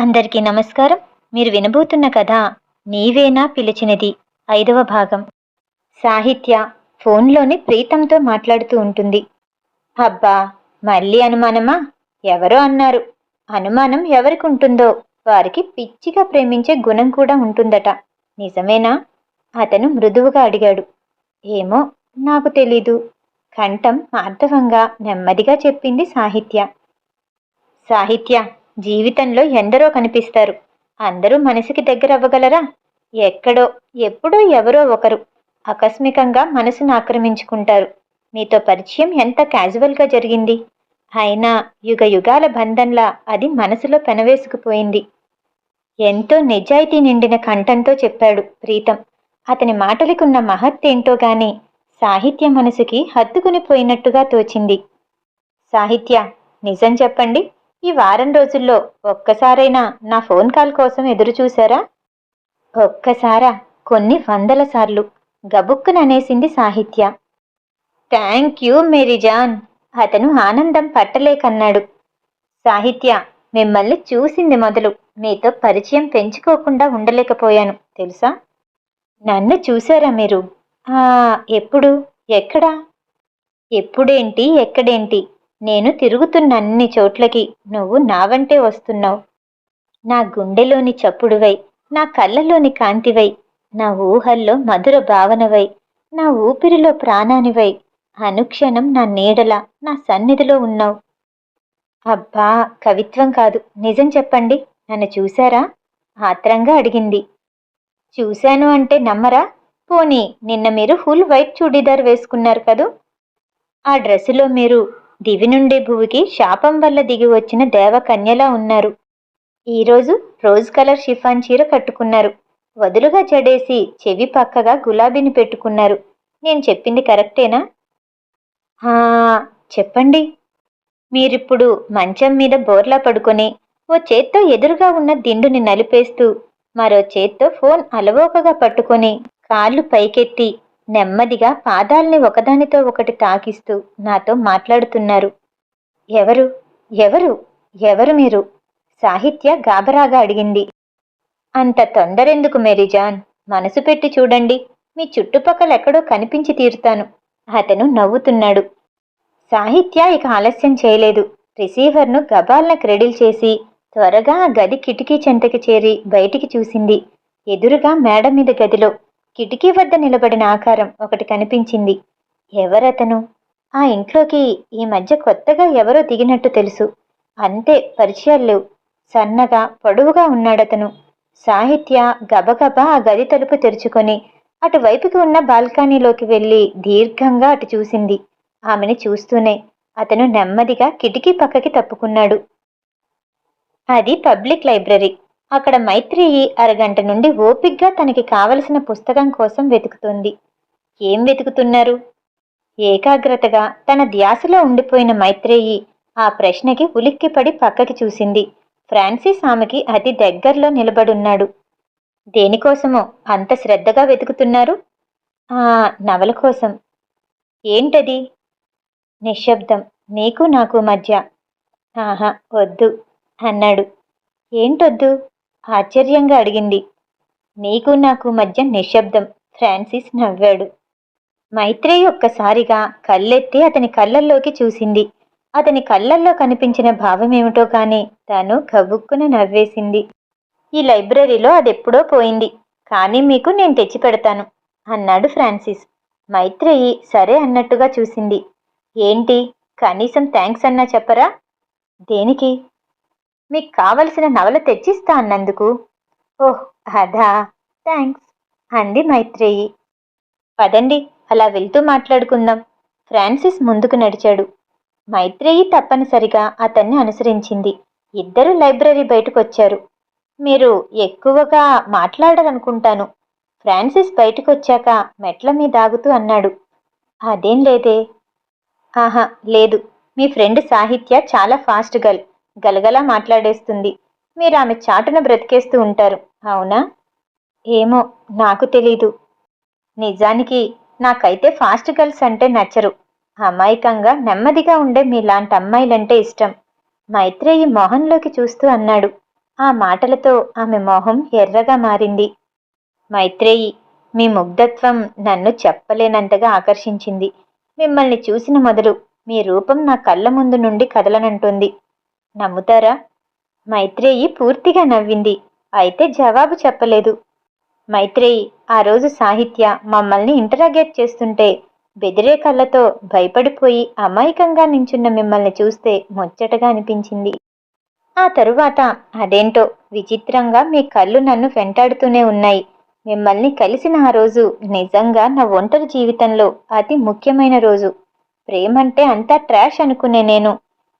అందరికీ నమస్కారం. మీరు వినబోతున్న కథ నీవేనా పిలిచినది ఐదవ భాగం. సాహిత్య ఫోన్లోని ప్రీతంతో మాట్లాడుతూ ఉంటుంది. అబ్బా మళ్ళీ అనుమానమా? ఎవరో అన్నారు. అనుమానం ఎవరికి ఉంటుందో వారికి పిచ్చిగా ప్రేమించే గుణం కూడా ఉంటుందట. నిజమేనా? అతను మృదువుగా అడిగాడు. ఏమో నాకు తెలీదు. కంఠం మార్ధవంగా నెమ్మదిగా చెప్పింది సాహిత్య. సాహిత్య జీవితంలో ఎందరో కనిపిస్తారు. అందరూ మనసుకి దగ్గర అవ్వగలరా ఎక్కడో ఎప్పుడో ఎవరో ఒకరు ఆకస్మికంగా మనసును ఆక్రమించుకుంటారు. మీతో పరిచయం ఎంత క్యాజువల్గా జరిగింది? అయినా యుగ యుగాల బంధంలా అది మనసులో పెనవేసుకుపోయింది. ఎంతో నిజాయితీ నిండిన కంఠంతో చెప్పాడు ప్రీతం. అతని మాటలకున్న మహత్తేంటో గాని సాహిత్య మనసుకి హత్తుకుని పోయినట్టుగా తోచింది. సాహిత్య నిజం చెప్పండి. ఈ వారం రోజుల్లో ఒక్కసారైనా నా ఫోన్ కాల్ కోసం ఎదురు చూశారా? ఒక్కసారా కొన్ని వందల సార్లు గబుక్కుననేసింది సాహిత్య. థ్యాంక్ యూ మేరీజాన్ అతను ఆనందం పట్టలేకన్నాడు. సాహిత్య మిమ్మల్ని చూసింది మొదలు. మీతో పరిచయం పెంచుకోకుండా ఉండలేకపోయాను తెలుసా? నన్ను చూసారా మీరు? ఎప్పుడు? ఎక్కడా? ఎప్పుడేంటి? ఎక్కడేంటి? నేను తిరుగుతున్న అన్ని చోట్లకి నువ్వు నా వెంటే వస్తున్నావు. నా గుండెలోని చప్పుడువై నా కళ్ళలోని కాంతివై నా ఊహల్లో మధుర భావనవై నా ఊపిరిలో ప్రాణానివై అనుక్షణం నా నీడల నా సన్నిధిలో ఉన్నావు. అబ్బా కవిత్వం కాదు. నిజం చెప్పండి. నన్ను చూశారా? ఆత్రంగా అడిగింది. చూశాను అంటే నమ్మరా? పోనీ నిన్న మీరు ఫుల్ వైట్ చూడీదార్ వేసుకున్నారు కదూ? ఆ డ్రెస్సులో మీరు దివి నుండి భువికి శాపం వల్ల దిగి వచ్చిన దేవకన్యలా ఉన్నారు. ఈరోజు రోజ్ కలర్ షిఫాన్ చీర కట్టుకున్నారు. వదులుగా జడేసి చెవి పక్కగా గులాబీని పెట్టుకున్నారు. నేను చెప్పింది కరెక్టేనా? ఆ, చెప్పండి. మీరిప్పుడు మంచం మీద బోర్లా పడుకొని ఓ చేత్తో ఎదురుగా ఉన్న దిండుని నలిపేస్తూ మరో చేత్తో ఫోన్ అలవోకగా పట్టుకొని కాళ్ళు పైకెత్తి నెమ్మదిగా పాదాల్ని ఒకదానితో ఒకటి తాకిస్తూ నాతో మాట్లాడుతున్నారు. ఎవరు? ఎవరు? ఎవరు మీరు? సాహిత్య గాబరాగా అడిగింది. అంత తొందరెందుకు మేరీజాన్? మనసు పెట్టి చూడండి. మీ చుట్టుపక్కల ఎక్కడో కనిపించి తీరుతాను. అతను నవ్వుతున్నాడు. సాహిత్య ఇక ఆలస్యం చేయలేదు. రిసీవర్ను గబాల్న క్రెడిల్ చేసి త్వరగా గది కిటికీ చెంతకి చేరి బయటికి చూసింది. ఎదురుగా మేడ మీద గదిలో కిటికీ వద్ద నిలబడిన ఆకారం ఒకటి కనిపించింది. ఎవరతను? ఆ ఇంట్లోకి ఈ మధ్య కొత్తగా ఎవరో దిగినట్టు తెలుసు. అంతే పరిచయాలు లేవు. సన్నగా పొడవుగా ఉన్నాడతను. సాహిత్య గబగబా ఆ గది తలుపు తెరుచుకొని అటువైపుకి ఉన్న బాల్కనీలోకి వెళ్ళి దీర్ఘంగా అటు చూసింది. ఆమెని చూస్తూనే అతను నెమ్మదిగా కిటికీ పక్కకి తప్పుకున్నాడు. అది పబ్లిక్ లైబ్రరీ. అక్కడ మైత్రేయి అరగంట నుండి ఓపిగ్గా తనకి కావలసిన పుస్తకం కోసం వెతుకుతోంది. ఏం వెతుకుతున్నారు? ఏకాగ్రతగా తన ధ్యాసలో ఉండిపోయిన మైత్రేయి ఆ ప్రశ్నకి ఉలిక్కిపడి పక్కకి చూసింది. ఫ్రాన్సిస్ ఆమెకి అతి దగ్గరలో నిలబడున్నాడు. దేనికోసమో అంత శ్రద్ధగా వెతుకుతున్నారు? ఆ నవల కోసం. ఏంటది? నిశ్శబ్దం. నీకు నాకు మధ్య. ఆహా వద్దు అన్నాడు. ఏంటొద్దు? ఆశ్చర్యంగా అడిగింది. నీకు నాకు మధ్య నిశ్శబ్దం. ఫ్రాన్సిస్ నవ్వాడు. మైత్రేయి ఒక్కసారిగా కళ్ళెత్తి అతని కళ్ళల్లోకి చూసింది. అతని కళ్ళల్లో కనిపించిన భావమేమిటో కానీ తాను కబుక్కున నవ్వేసింది. ఈ లైబ్రరీలో అదెప్పుడో పోయింది. కానీ మీకు నేను తెచ్చి పెడతాను అన్నాడు ఫ్రాన్సిస్. మైత్రేయి సరే అన్నట్టుగా చూసింది. ఏంటి? కనీసం థ్యాంక్స్ అన్నా చెప్పరా? దేనికి? మీకు కావలసిన నవల తెచ్చిస్తా అన్నందుకు. ఓహ్ అదా. థ్యాంక్స్ అంది మైత్రేయి. పదండి అలా వెళ్తూ మాట్లాడుకుందాం. ఫ్రాన్సిస్ ముందుకు నడిచాడు. మైత్రేయి తప్పనిసరిగా అతన్ని అనుసరించింది. ఇద్దరు లైబ్రరీ బయటకొచ్చారు. మీరు ఎక్కువగా మాట్లాడరనుకుంటాను ఫ్రాన్సిస్ బయటకొచ్చాక మెట్ల మీద ఆగుతూ అన్నాడు. అదేం లేదే. ఆహా లేదు. మీ ఫ్రెండ్ సాహిత్య చాలా ఫాస్ట్ గర్ల్. గలగలా మాట్లాడేస్తుంది. మీరు ఆమె చాటున బ్రతికేస్తూ ఉంటారు. అవునా? ఏమో నాకు తెలీదు. నిజానికి నాకైతే ఫాస్ట్ గర్ల్స్ అంటే నచ్చరు. అమాయకంగా నెమ్మదిగా ఉండే మీలాంటి అమ్మాయిలంటే ఇష్టం. మైత్రేయి మొహంలోకి చూస్తూ అన్నాడు. ఆ మాటలతో ఆమె మొహం ఎర్రగా మారింది. మైత్రేయి మీ ముగ్ధత్వం నన్ను చెప్పలేనంతగా ఆకర్షించింది. మిమ్మల్ని చూసిన మొదలు మీ రూపం నా కళ్ళ ముందు నుండి కదలనంటుంది. నమ్ముతారా? మైత్రేయి పూర్తిగా నవ్వింది. అయితే జవాబు చెప్పలేదు. మైత్రేయి ఆ రోజు సాహిత్య మమ్మల్ని ఇంటరాగేట్ చేస్తుంటే బెదిరే కళ్ళతో భయపడిపోయి అమాయకంగా నించున్న మిమ్మల్ని చూస్తే ముచ్చటగా అనిపించింది. ఆ తరువాత అదేంటో విచిత్రంగా మీ కళ్ళు నన్ను వెంటాడుతూనే ఉన్నాయి. మిమ్మల్ని కలిసిన ఆ రోజు నిజంగా నా ఒంటరి జీవితంలో అతి ముఖ్యమైన రోజు. ప్రేమంటే అంతా ట్రాష్ అనుకునే నేను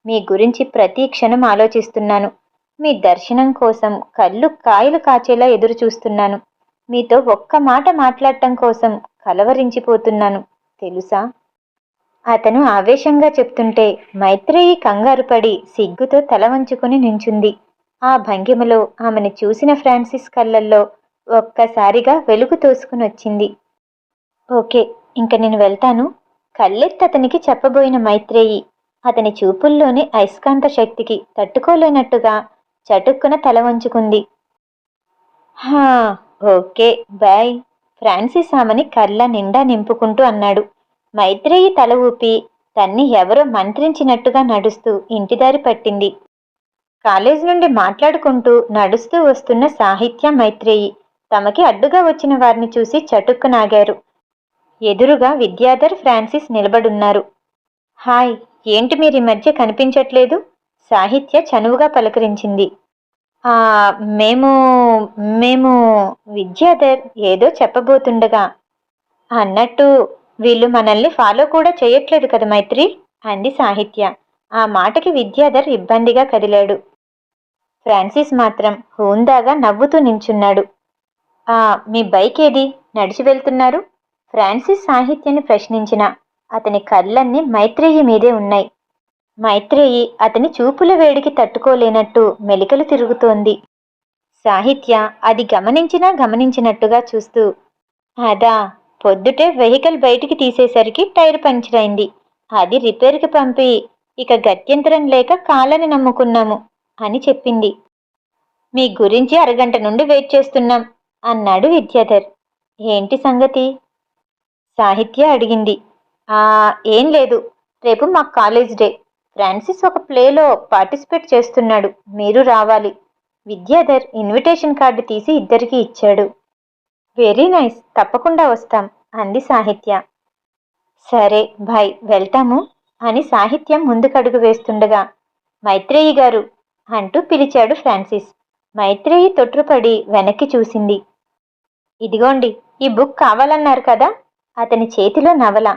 మీ గురించి ప్రతి క్షణం ఆలోచిస్తున్నాను. మీ దర్శనం కోసం కళ్ళు కాయలు కాచేలా ఎదురు చూస్తున్నాను మీతో ఒక్క మాట మాట్లాడటం కోసం కలవరించిపోతున్నాను. తెలుసా? అతను ఆవేశంగా చెప్తుంటే మైత్రేయి కంగారు పడి సిగ్గుతో తల వంచుకుని నించుంది. ఆ భంగిమలో ఆమెను చూసిన ఫ్రాన్సిస్ కళ్ళల్లో ఒక్కసారిగా వెలుగు తోసుకుని వచ్చింది. ఓకే ఇంక నేను వెళ్తాను. కళ్ళెత్తి అతనికి చెప్పబోయిన మైత్రేయి అతని చూపుల్లోని అయస్కాంత శక్తికి తట్టుకోలేనట్టుగా చటుక్కున తల వంచుకుంది. హా ఓకే బాయ్ ఫ్రాన్సిస్ ఆమెని కళ్ళ నిండా నింపుకుంటూ అన్నాడు. మైత్రేయి తల ఊపి తన్ని ఎవరో మంత్రించినట్టుగా నడుస్తూ ఇంటిదారి పట్టింది. కాలేజ్ నుండి మాట్లాడుకుంటూ నడుస్తూ వస్తున్న సాహిత్య మైత్రేయి తమకి అడ్డుగా వచ్చిన వారిని చూసి చటుక్కునాగారు. ఎదురుగా విద్యాధర్ ఫ్రాన్సిస్ నిలబడున్నారు. హాయ్ ఏంటి మీరు ఈ మధ్య కనిపించట్లేదు? సాహిత్య చనువుగా పలకరించింది. ఆ మేము మేము విద్యాధర్ ఏదో చెప్పబోతుండగా. అన్నట్టు వీళ్ళు మనల్ని ఫాలో కూడా చేయట్లేదు కదా మైత్రి? అంది సాహిత్య. ఆ మాటకి విద్యాధర్ ఇబ్బందిగా కదిలాడు. ఫ్రాన్సిస్ మాత్రం హూందాగా నవ్వుతూ నించున్నాడు. ఆ మీ బైక్ ఏది? నడిచి వెళ్తున్నారు? ఫ్రాన్సిస్ సాహిత్యని ప్రశ్నించిన. అతని కళ్ళన్నీ మైత్రేయి మీదే ఉన్నాయి. మైత్రేయి అతని చూపుల వేడికి తట్టుకోలేనట్టు మెలికలు తిరుగుతోంది. సాహిత్య అది గమనించినా గమనించినట్టుగా చూస్తూ అదా పొద్దుటే వెహికల్ బయటికి తీసేసరికి టైర్ పంచర్ అయింది. అది రిపేర్కి పంపి ఇక గత్యంతరం లేక కాలని నమ్ముకున్నాము అని చెప్పింది. మీ గురించి అరగంట నుండి వెయిట్ చేస్తున్నాం అన్నాడు విద్యాధర్. ఏంటి సంగతి? సాహిత్య అడిగింది. ఏం లేదు. రేపు మా కాలేజ్ డే. ఫ్రాన్సిస్ ఒక ప్లేలో పార్టిసిపేట్ చేస్తున్నాడు. మీరు రావాలి. విద్యాధర్ ఇన్విటేషన్ కార్డు తీసి ఇద్దరికి ఇచ్చాడు. Very nice. తప్పకుండా వస్తాం. అంది సాహిత్య. సరే భాయ్ వెళ్తాము అని సాహిత్యం ముందుకడుగు వేస్తుండగా మైత్రేయి గారు అంటూ పిలిచాడు ఫ్రాన్సిస్. మైత్రేయి తొట్రుపడి వెనక్కి చూసింది. ఇదిగోండి ఈ బుక్ కావాలన్నారు కదా? అతని చేతిలో నవల.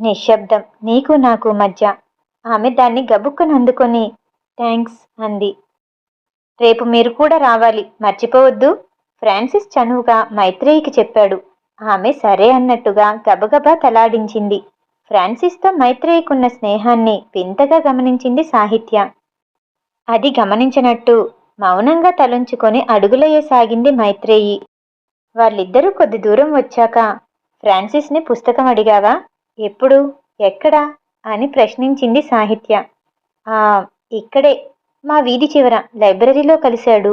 నిశ్శబ్దం. నీకు నాకు మధ్య. ఆమె దాన్ని గబుక్కుని అందుకొని థ్యాంక్స్ అంది. రేపు మీరు కూడా రావాలి. మర్చిపోవద్దు. ఫ్రాన్సిస్ చనువుగా మైత్రేయికి చెప్పాడు. ఆమె సరే అన్నట్టుగా గబగబా తలాడించింది. ఫ్రాన్సిస్తో మైత్రేయికున్న స్నేహాన్ని వింతగా గమనించింది సాహిత్య. అది గమనించినట్టు మౌనంగా తలుంచుకొని అడుగులయ్యసాగింది మైత్రేయి. వాళ్ళిద్దరూ కొద్ది దూరం వచ్చాక ఫ్రాన్సిస్ని పుస్తకం అడిగావా ఎప్పుడు? ఎక్కడ? అని ప్రశ్నించింది సాహిత్య. ఇక్కడే మా వీధి చివర లైబ్రరీలో కలిశాడు.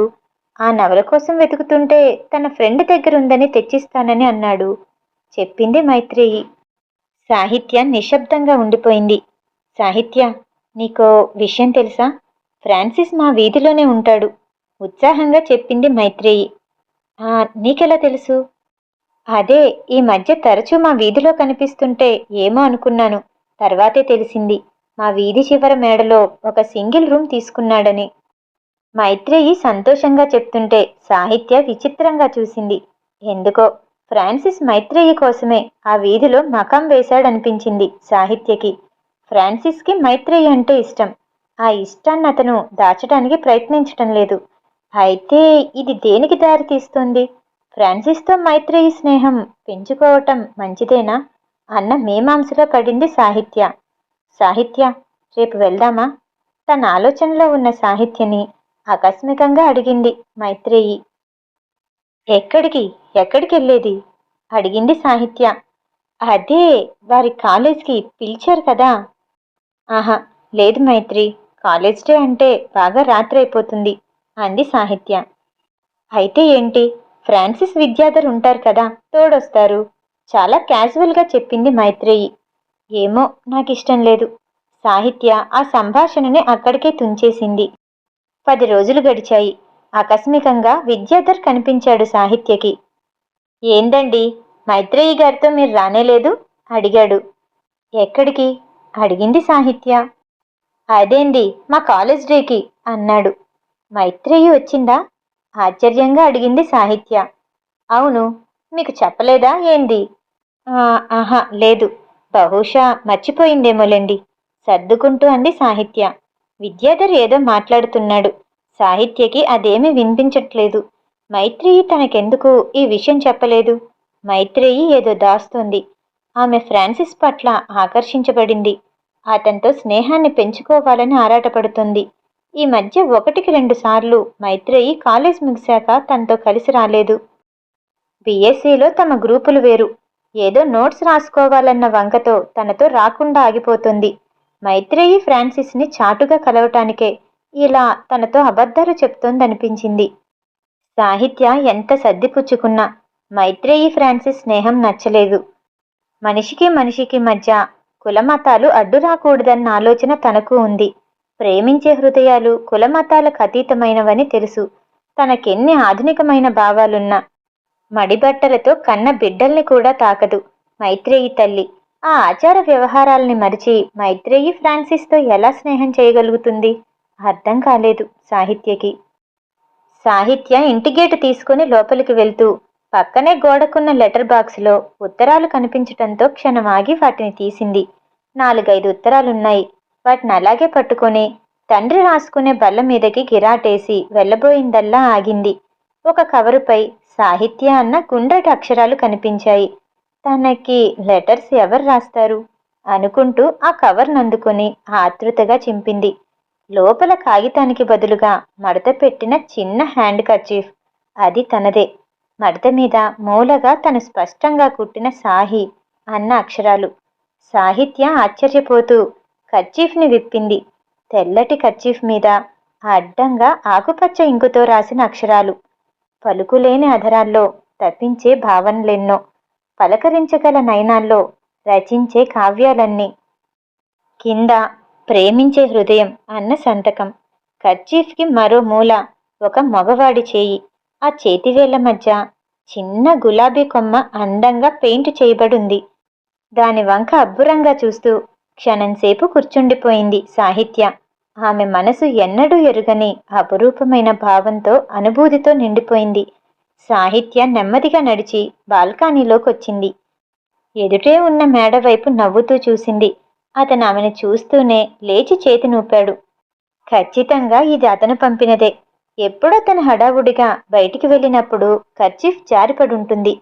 ఆ నవల కోసం వెతుకుతుంటే తన ఫ్రెండ్ దగ్గర ఉందని తెచ్చిస్తానని అన్నాడు. చెప్పింది మైత్రేయి. సాహిత్య నిశ్శబ్దంగా ఉండిపోయింది. సాహిత్య నీకో విషయం తెలుసా? ఫ్రాన్సిస్ మా వీధిలోనే ఉంటాడు. ఉత్సాహంగా చెప్పింది మైత్రేయి. నీకెలా తెలుసు? అదే ఈ మధ్య తరచూ మా వీధిలో కనిపిస్తుంటే ఏమో అనుకున్నాను. తర్వాతే తెలిసింది. మా వీధి చివర మేడలో ఒక సింగిల్ రూమ్ తీసుకున్నాడని. మైత్రేయి సంతోషంగా చెప్తుంటే సాహిత్య విచిత్రంగా చూసింది. ఎందుకో? ఫ్రాన్సిస్ మైత్రేయి కోసమే ఆ వీధిలో మకం వేశాడనిపించింది సాహిత్యకి. ఫ్రాన్సిస్కి మైత్రేయి అంటే ఇష్టం. ఆ ఇష్టాన్ని అతను దాచడానికి ప్రయత్నించటం లేదు. అయితే ఇది దేనికి దారి తీస్తుంది ఫ్రాన్సిస్తో మైత్రేయి స్నేహం పెంచుకోవటం మంచిదేనా? అన్న మీమాంసలో పడింది సాహిత్య. సాహిత్య రేపు వెళ్దామా? తన ఆలోచనలో ఉన్న సాహిత్యని ఆకస్మికంగా అడిగింది మైత్రేయి. ఎక్కడికి? ఎక్కడికి వెళ్ళేది? అడిగింది సాహిత్య. అదే వారి కాలేజ్కి పిలిచారు కదా. ఆహా లేదు మైత్రి. కాలేజ్ డే అంటే బాగా రాత్రి అయిపోతుంది అంది సాహిత్య. అయితే ఏంటి? ఫ్రాన్సిస్ విద్యాధర్ ఉంటారు కదా తోడొస్తారు. చాలా క్యాజువల్గా చెప్పింది మైత్రేయి. ఏమో నాకు ఇష్టం లేదు. సాహిత్య ఆ సంభాషణని అక్కడికే తుంచేసింది. పది రోజులు గడిచాయి. ఆకస్మికంగా విద్యాధర్ కనిపించాడు సాహిత్యకి. ఏందండి? మైత్రేయి గారితో మీరు రానేలేదు అడిగాడు. ఎక్కడికి? అడిగింది సాహిత్య. అదేంది? మా కాలేజ్ డేకి అన్నాడు. మైత్రేయి వచ్చిందా? ఆశ్చర్యంగా అడిగింది సాహిత్య. అవును మీకు చెప్పలేదా ఏంది? ఆహా లేదు. బహుశా మర్చిపోయిందేమోలేండి సర్దుకుంటూ అంది సాహిత్య. విద్యాధర్ ఏదో మాట్లాడుతున్నాడు. సాహిత్యకి అదేమీ వినిపించట్లేదు. మైత్రేయి తనకెందుకు ఈ విషయం చెప్పలేదు? మైత్రేయి ఏదో దాస్తోంది. ఆమె ఫ్రాన్సిస్ పట్ల ఆకర్షించబడింది. అతనితో స్నేహాన్ని పెంచుకోవాలని ఆరాటపడుతుంది. ఈ మధ్య ఒకటికి రెండు సార్లు మైత్రేయి కాలేజ్ ముగిశాక తనతో కలిసి రాలేదు. బీఎస్సీలో తమ గ్రూపులు వేరు. ఏదో నోట్స్ రాసుకోవాలన్న వంకతో తనతో రాకుండా ఆగిపోతుంది. మైత్రేయి ఫ్రాన్సిస్ని చాటుగా కలవటానికే ఇలా తనతో అబద్ధాలు చెప్తోందనిపించింది. సాహిత్య ఎంత సర్దిపుచ్చుకున్నా మైత్రేయి ఫ్రాన్సిస్ స్నేహం నచ్చలేదు. మనిషికి మనిషికి మధ్య కులమతాలు అడ్డు రాకూడదన్న ఆలోచన తనకు ఉంది. ప్రేమించే హృదయాలు కులమతాలకు అతీతమైనవని తెలుసు. తనకెన్ని ఆధునికమైన భావాలున్నా మడిబట్టలతో కన్న బిడ్డల్ని కూడా తాకదు. మైత్రేయి తల్లి. ఆ ఆచార వ్యవహారాల్ని మరిచి మైత్రేయి ఫ్రాన్సిస్తో ఎలా స్నేహం చేయగలుగుతుంది? అర్థం కాలేదు సాహిత్యకి. సాహిత్య ఇంటి గేటు తీసుకుని లోపలికి వెళ్తూ పక్కనే గోడకున్న లెటర్ బాక్స్లో ఉత్తరాలు కనిపించటంతో క్షణం ఆగి వాటిని తీసింది. నాలుగైదు ఉత్తరాలున్నాయి. వాటిని అలాగే పట్టుకొని తండ్రి రాసుకునే బల్ల మీదకి గిరాటేసి వెళ్ళబోయిందల్లా ఆగింది. ఒక కవరుపై సాహిత్య అన్న గుండ్రటి అక్షరాలు కనిపించాయి. తనకి లెటర్స్ ఎవరు రాస్తారు? అనుకుంటూ ఆ కవర్ను అందుకొని ఆతృతగా చింపింది. లోపల కాగితానికి బదులుగా మడత పెట్టిన చిన్న హ్యాండ్ కర్చీఫ్. అది తనదే. మడత మీద మూలగా తను స్పష్టంగా కుట్టిన సాహి అన్న అక్షరాలు. సాహిత్య ఆశ్చర్యపోతూ కర్చీఫ్ని విప్పింది. తెల్లటి కర్చీఫ్ మీద అడ్డంగా ఆకుపచ్చ ఇంకుతో రాసిన అక్షరాలు. పలుకులేని అధరాల్లో తప్పించే భావనలెన్నో. పలకరించగల నయనాల్లో రచించే కావ్యాలన్నీ. కింద ప్రేమించే హృదయం అన్న సంతకం. కర్చీఫ్కి మరో మూల ఒక మగవాడి చేయి. ఆ చేతివేళ్ళ మధ్య చిన్న గులాబీ కొమ్మ అందంగా పెయింట్ చేయబడుంది. దాని వంక అబ్బురంగా చూస్తూ క్షణంసేపు కూర్చుండిపోయింది సాహిత్య. ఆమె మనసు ఎన్నడూ ఎరుగని అపురూపమైన భావంతో అనుభూతితో నిండిపోయింది. సాహిత్య నెమ్మదిగా నడిచి బాల్కానీలోకొచ్చింది. ఎదుటే ఉన్న మేడ వైపు నవ్వుతూ చూసింది. అతను ఆమెను చూస్తూనే లేచి చేతి నూపాడు. ఖచ్చితంగా ఇది అతను పంపినదే. ఎప్పుడో తన హడావుడిగా బయటికి వెళ్ళినప్పుడు కర్చీఫ్ జారిపడుంటుంది.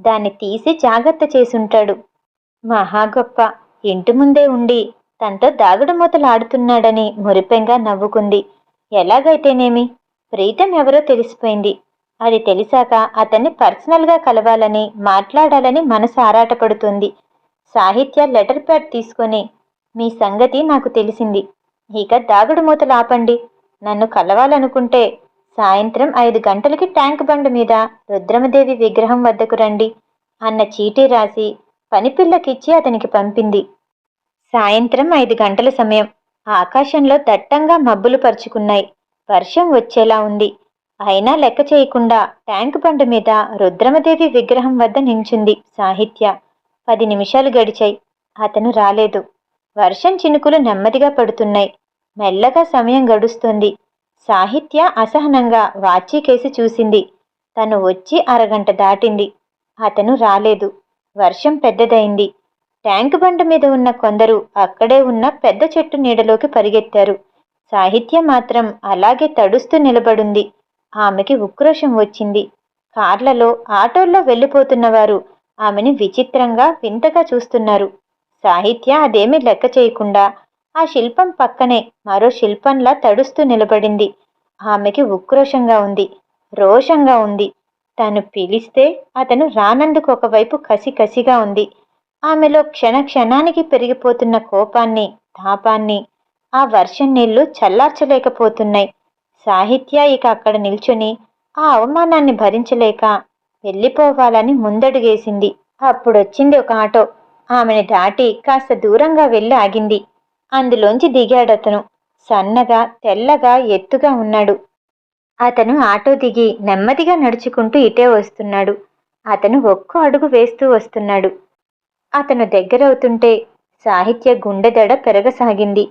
దాన్ని తీసి జాగ్రత్త చేసుంటాడు. మహా గొప్ప. ఇంటి ముందే ఉండి తనతో దాగుడుమూతలాడుతున్నాడని మురిపెంగా నవ్వుకుంది. ఎలాగైతేనేమి? ప్రీతం ఎవరో తెలిసిపోయింది. అది తెలిసాక అతన్ని పర్సనల్గా కలవాలని మాట్లాడాలని మనసు ఆరాటపడుతుంది. సాహిత్య లెటర్ ప్యాడ్ తీసుకొని మీ సంగతి నాకు తెలిసింది. ఇక దాగుడు మూతలు ఆపండి. నన్ను కలవాలనుకుంటే సాయంత్రం ఐదు గంటలకి ట్యాంక్ బండ్ మీద రుద్రమదేవి విగ్రహం వద్దకు రండి అన్న చీటీ రాసి పనిపిల్లకిచ్చి అతనికి పంపింది. సాయంత్రం ఐదు గంటల సమయం. ఆకాశంలో దట్టంగా మబ్బులు పరుచుకున్నాయి. వర్షం వచ్చేలా ఉంది. అయినా లెక్క చేయకుండా ట్యాంక్ బండ్ మీద రుద్రమదేవి విగ్రహం వద్ద నించుంది సాహిత్య. పది నిమిషాలు గడిచాయి. అతను రాలేదు. వర్షం చినుకులు నెమ్మదిగా పడుతున్నాయి. మెల్లగా సమయం గడుస్తుంది. సాహిత్య అసహనంగా వాచీకేసి చూసింది. తను వచ్చి అరగంట దాటింది. అతను రాలేదు. వర్షం పెద్దదైంది. ట్యాంక్ బండ మీద ఉన్న కొందరు అక్కడే ఉన్న పెద్ద చెట్టు నీడలోకి పరిగెత్తారు. సాహిత్య మాత్రం అలాగే తడుస్తూ నిలబడుంది. ఆమెకి ఉక్రోషం వచ్చింది. కార్లలో ఆటోల్లో వెళ్ళిపోతున్నవారు ఆమెని విచిత్రంగా వింతగా చూస్తున్నారు. సాహిత్య అదేమీ లెక్క చేయకుండా ఆ శిల్పం పక్కనే మరో శిల్పంలా తడుస్తూ నిలబడింది. ఆమెకి ఉక్రోషంగా ఉంది రోషంగా ఉంది. తను పిలిస్తే అతను రానందుకు ఒకవైపు కసి కసిగా ఉంది. ఆమెలో క్షణ క్షణానికి పెరిగిపోతున్న కోపాన్ని తాపాన్ని ఆ వర్షం నీళ్ళు చల్లార్చలేకపోతున్నాయి. సాహిత్య ఇక అక్కడ నిల్చుని ఆ అవమానాన్ని భరించలేక వెళ్ళిపోవాలని ముందడుగేసింది. అప్పుడొచ్చింది ఒక ఆటో. ఆమెను దాటి కాస్త దూరంగా వెళ్ళి ఆగింది. అందులోంచి దిగాడతను సన్నగా తెల్లగా ఎత్తుగా ఉన్నాడు. అతను ఆటో దిగి నెమ్మదిగా నడుచుకుంటూ ఇటే వస్తున్నాడు. అతను ఒక్కో అడుగు వేస్తూ వస్తున్నాడు. అతను దగ్గరవుతుంటే సాహిత్య గుండెదడ పెరగసాగింది.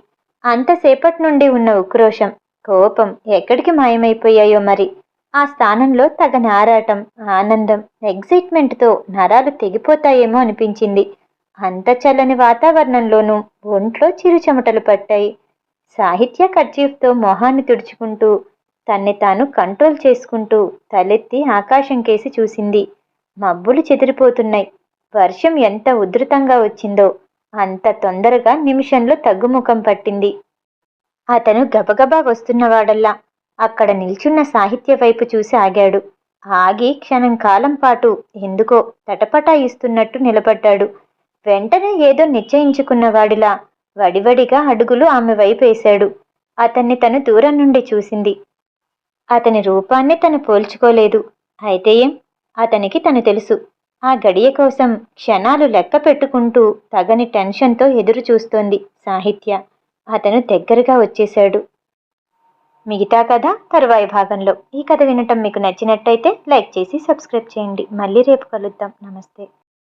అంతసేపటి నుండి ఉన్న ఉక్రోషం కోపం ఎక్కడికి మాయమైపోయాయో మరి? ఆ స్థానంలో తగని ఆరాటం ఆనందం ఎగ్జైట్మెంట్తో నరాలు తెగిపోతాయేమో అనిపించింది. అంత చల్లని వాతావరణంలోనూ ఒంట్లో చిరు చెమటలు పట్టాయి. సాహిత్య కర్చీఫ్తో మొహాన్ని తుడుచుకుంటూ తన్ని తాను కంట్రోల్ చేసుకుంటూ తలెత్తి ఆకాశం కేసి చూసింది. మబ్బులు చెదిరిపోతున్నాయి. వర్షం ఎంత ఉధృతంగా వచ్చిందో అంత తొందరగా నిమిషంలో తగ్గుముఖం పట్టింది. అతను గబగబా వస్తున్నవాడల్లా అక్కడ నిల్చున్న సాహిత్య వైపు చూసి ఆగాడు. ఆగి క్షణం కాలం పాటు ఎందుకో తటపటాయిస్తున్నట్టు నిలబడ్డాడు. వెంటనే ఏదో నిశ్చయించుకున్నవాడిలా వడివడిగా అడుగులు ఆమె వైపు వేశాడు. అతన్ని తను దూరం నుండి చూసింది. అతని రూపాన్ని తను పోల్చుకోలేదు. అయితే ఏం? అతనికి తను తెలుసు. ఆ గడియ కోసం క్షణాలు లెక్క పెట్టుకుంటూ తగని టెన్షన్తో ఎదురు చూస్తోంది సాహిత్య. అతను దగ్గరగా వచ్చేశాడు. మిగతా కథ తరువాయి భాగంలో. ఈ కథ వినటం మీకు నచ్చినట్టయితే లైక్ చేసి సబ్స్క్రైబ్ చేయండి. మళ్ళీ రేపు కలుద్దాం. నమస్తే.